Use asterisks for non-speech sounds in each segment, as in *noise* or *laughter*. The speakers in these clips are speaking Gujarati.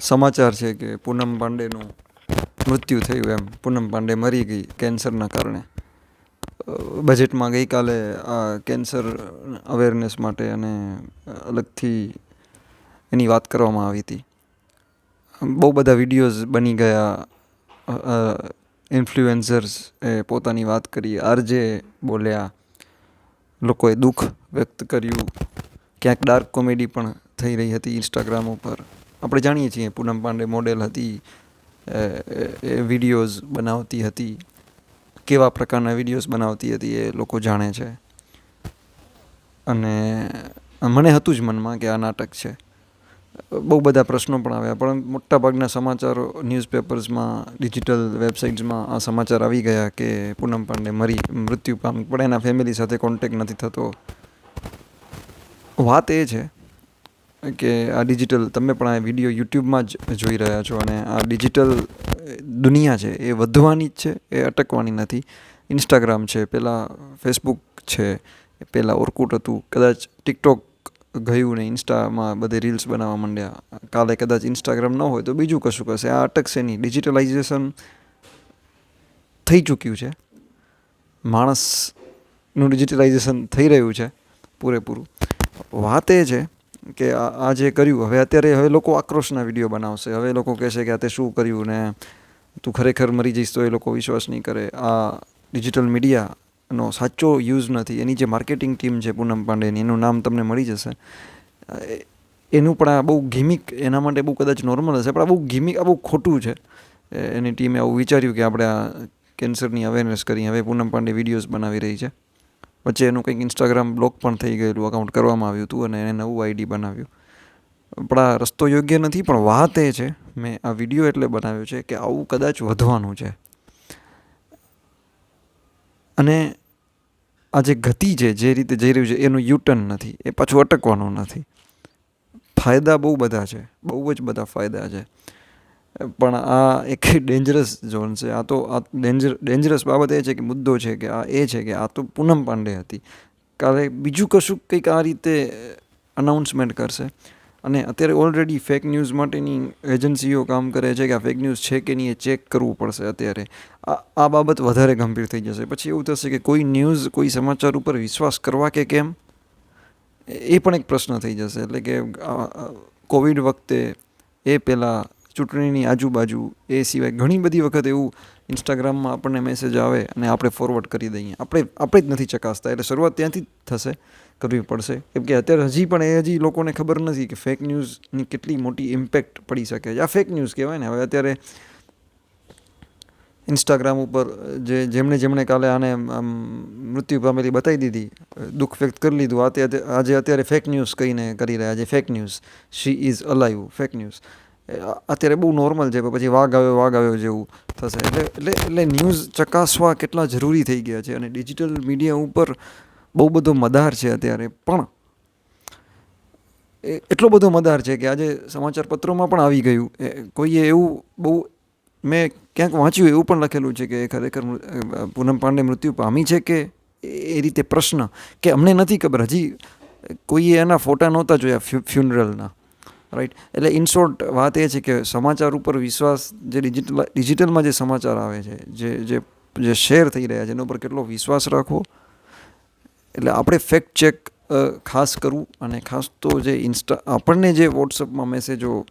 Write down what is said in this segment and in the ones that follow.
સમાચાર છે કે પૂનમ પાંડેનું મૃત્યુ થયું એમ. પૂનમ પાંડે મરી ગઈ કેન્સરના કારણે. બજેટમાં ગઈકાલે આ કેન્સર અવેરનેસ માટે અને અલગથી એની વાત કરવામાં આવી હતી. બહુ બધા વિડીયોઝ બની ગયા. ઇન્ફ્લુએન્સર્સ એ પોતાની વાત કરી. આરજે બોલ્યા, લોકોએ દુઃખ વ્યક્ત કર્યું. ક્યાંક ડાર્ક કોમેડી પણ થઈ રહી હતી ઇન્સ્ટાગ્રામ ઉપર. આપણે જાણીએ છીએ, પૂનમ પાંડે મોડેલ હતી એ વિડીયોઝ બનાવતી હતી, કેવા પ્રકારના વિડીયોઝ બનાવતી હતી એ લોકો જાણે છે. અને મને હતું જ મનમાં કે આ નાટક છે. બહુ બધા પ્રશ્નો પણ આવ્યા, પણ મોટાભાગના સમાચારો ન્યૂઝપેપર્સમાં ડિજિટલ વેબસાઇટ્સમાં આ સમાચાર આવી ગયા કે પૂનમ પાંડે મરી, મૃત્યુ પામ, પણ એના ફેમિલી સાથે કોન્ટેક નથી થતો. વાત એ છે કે આ ડિજિટલ તમે પણ આ વીડિયો યુટ્યુબમાં જ જોઈ રહ્યા છો અને આ ડિજિટલ દુનિયા છે, એ વધવાની જ છે, એ અટકવાની નથી. ઇન્સ્ટાગ્રામ છે પહેલાં ફેસબુક છે પહેલાં ઓર્કુટ હતું, કદાચ ટિકટોક ગયું ને ઇન્સ્ટામાં બધે રીલ્સ બનાવવા માંડ્યા. કાલે કદાચ ઇન્સ્ટાગ્રામ ન હોય તો બીજું કશું કશે આ અટકશે નહીં. ડિજિટલાઇઝેશન થઈ ચૂક્યું છે. માણસનું ડિજિટલાઇઝેશન થઈ રહ્યું છે, પૂરેપૂરું. વાત એ છે કે આ જે કર્યું, હવે અત્યારે હવે લોકો આક્રોશના વીડિયો બનાવશે. હવે લોકો કહેશે કે આ તે શું કર્યું ને? તું ખરેખર મરી જઈશ તો એ લોકો વિશ્વાસ નહીં કરે. આ ડિજિટલ મીડિયાનો સાચો યુઝ નથી. એની જે માર્કેટિંગ ટીમ છે પૂનમ પાંડેની, એનું નામ તમને મળી જશે. એનું પણ આ બહુ ગિમિક, એના માટે બહુ કદાચ નોર્મલ હશે, પણ આ બહુ ગિમિક, આ બહુ ખોટું છે. એની ટીમે આવું વિચાર્યું કે આપણે આ કેન્સરની અવેરનેસ કરી. હવે પૂનમ પાંડે વિડીયોઝ બનાવી રહી છે. વચ્ચે એનું કંઈક ઇન્સ્ટાગ્રામ બ્લોક પણ થઈ ગયેલું અકાઉન્ટ કરવામાં આવ્યું હતું અને એને નવું આઈડી બનાવ્યું. પણ આ રસ્તો યોગ્ય નથી, પણ વાત એ છે, મેં આ વીડિયો એટલે બનાવ્યો છે કે આવું કદાચ વધવાનું છે. અને આ જે ગતિ છે, જે રીતે જઈ રહ્યું છે, એનું યુટર્ન નથી, એ પાછું અટકવાનું નથી. ફાયદા બહુ બધા છે, બહુ જ બધા ફાયદા છે. પણ આ એક ડેન્જરસ ઝોન છે. આ તો આ ડેન્જર ડેન્જરસ બાબત એ છે કે મુદ્દો છે કે આ એ છે કે આ તો પૂનમ પાંડે હતી. કાલે બીજું કશું કંઈક આ રીતે અનાઉન્સમેન્ટ કરશે. અને અત્યારે ઓલરેડી ફેક ન્યૂઝ માટેની એજન્સીઓ કામ કરે છે કે આ ફેક ન્યૂઝ છે કે નહીં એ ચેક કરવું પડશે અત્યારે. આ આ બાબત વધારે ગંભીર થઈ જશે. પછી એવું થશે કે કોઈ ન્યૂઝ કોઈ સમાચાર ઉપર વિશ્વાસ કરવા કે કેમ? એ પણ એક પ્રશ્ન થઈ જશે. એટલે કે કોવિડ વખતે એ પહેલાં ચૂંટણીની આજુબાજુ, એ સિવાય ઘણી બધી વખત એવું ઇન્સ્ટાગ્રામમાં આપણને મેસેજ આવે અને આપણે ફોરવર્ડ કરી દઈએ. આપણે આપણે જ નથી ચકાસતા, એટલે શરૂઆત ત્યાંથી જ થશે, કરવી પડશે. કેમ કે અત્યારે હજી પણ એ હજી લોકોને ખબર નથી કે ફેક ન્યૂઝની કેટલી મોટી ઇમ્પેક્ટ પડી શકે છે. આ ફેક ન્યૂઝ કહેવાય ને, હવે અત્યારે ઇન્સ્ટાગ્રામ ઉપર જે, જેમણે જેમણે કાલે આને મૃત્યુ પામેલી બતાવી દીધી, દુઃખ વ્યક્ત કરી લીધું આજે અત્યારે ફેક ન્યૂઝ કહીને કરી રહ્યા છે. Fake news she is alive fake news અત્યારે બહુ નોર્મલ છે પછી વાઘ આવ્યો વાઘ આવ્યો જેવું થશે. એટલે એટલે એટલે ન્યૂઝ ચકાસવા કેટલા જરૂરી થઈ ગયા છે અને ડિજિટલ મીડિયા ઉપર બહુ બધો મદાર છે અત્યારે. પણ એટલો બધો મદાર છે કે આજે સમાચાર પત્રોમાં પણ આવી ગયું. કોઈએ એવું બહુ, મેં ક્યાંક વાંચ્યું, એવું પણ લખેલું છે કે ખરેખર પૂનમ પાંડે મૃત્યુ પામી છે કે એ રીતે પ્રશ્ન કે અમને નથી ખબર. હજી કોઈએ એના ફોટા નહોતા જોયા ફ્યુનરલના. રાઈટ એટલે ઇન વાત એ છે કે સમાચાર ઉપર વિશ્વાસ જે ડિજિટલ ડિજિટલમાં જે સમાચાર આવે છે, જે જે જે શેર થઈ રહ્યા છે, એના ઉપર કેટલો વિશ્વાસ રાખવો? એટલે આપણે ફેક્ટ ચેક ખાસ કરવું અને ખાસ તો જે ઇન્સ્ટા આપણને જે વોટ્સઅપમાં મેસેજો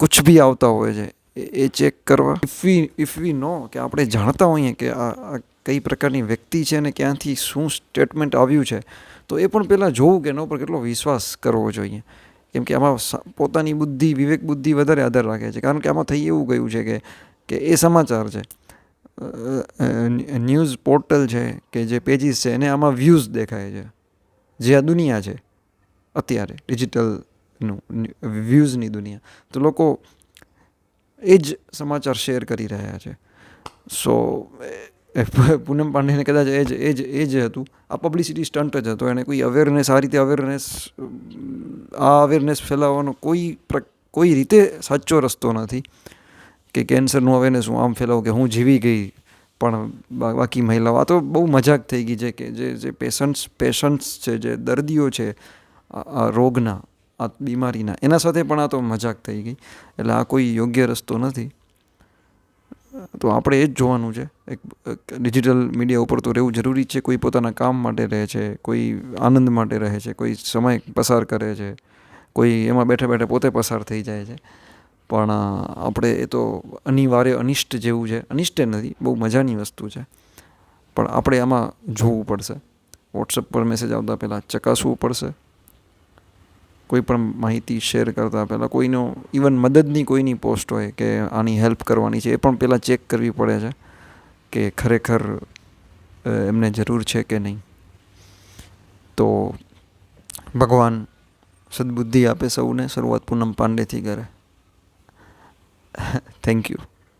કુછ બી આવતા હોય છે, એ- ચેક કરવા. If we if we know કે આપણે જાણતા હોઈએ કે આ કઈ પ્રકારની વ્યક્તિ છે અને ક્યાંથી શું સ્ટેટમેન્ટ આવ્યું છે, તો એ પણ પહેલાં જોવું કે એના ઉપર કેટલો વિશ્વાસ કરવો જોઈએ. કેમ કે આમાં પોતાની બુદ્ધિ, વિવેક બુદ્ધિ વધારે આધાર રાખે છે. કારણ કે આમાં થઈ એવું ગયું છે કે કે એ સમાચાર છે. ન્યૂઝ પોર્ટલ છે કે જે પેજીસ છે એને આમાં વ્યૂઝ દેખાય છે. જે આ દુનિયા છે. અત્યારે ડિજિટલનું વ્યૂઝની દુનિયા. તો લોકો એ જ સમાચાર શેર કરી રહ્યા છે. સો પૂનમ પાંડેને કદાચ એ જ એ જ એ જ હતું. આ પબ્લિસિટી સ્ટન્ટ જ હતો. એને કોઈ અવેરનેસ આ રીતે અવેરનેસ આ અવેરનેસ ફેલાવવાનો કોઈ કોઈ રીતે સાચો રસ્તો નથી. કે કેન્સરનું અવેરનેસ હું આમ ફેલાવું કે હું જીવી ગઈ, પણ બાકી મહિલાઓ, આ તો બહુ મજાક થઈ ગઈ છે કે જે જે પેશન્ટ્સ પેશન્ટ્સ છે, જે દર્દીઓ છે આ રોગના, આ બીમારીના, એના સાથે પણ આ તો મજાક થઈ ગઈ. એટલે આ કોઈ યોગ્ય રસ્તો નથી. તો આપણે એ જ જોવાનું છે. એક ડિજિટલ મીડિયા ઉપર તો રહેવું જરૂરી છે. કોઈ પોતાના કામ માટે રહે છે, કોઈ આનંદ માટે રહે છે, કોઈ સમય પસાર કરે છે, કોઈ એમાં બેઠા બેઠા પોતે પસાર થઈ જાય છે. પણ આપણે એ તો અનિવાર્ય, અનિષ્ટ જેવું છે. અનિષ્ટ નથી, બહુ મજાની વસ્તુ છે. પણ આપણે આમાં જોવું પડશે. વોટ્સઅપ પર મેસેજ આવતા પહેલાં ચકાસવું પડશે. કોઈ પણ માહિતી શેર કરતાં પહેલાં, કોઈનો ઇવન મદદની કોઈની પોસ્ટ હોય કે આની હેલ્પ કરવાની છે, એ પણ પહેલાં ચેક કરવી પડે છે. કે ખરેખર એમને જરૂર છે કે નહીં. તો ભગવાન સદબુદ્ધિ આપે સૌને, શરૂઆત પૂનમ પાંડેથી કરે. *laughs* Thank you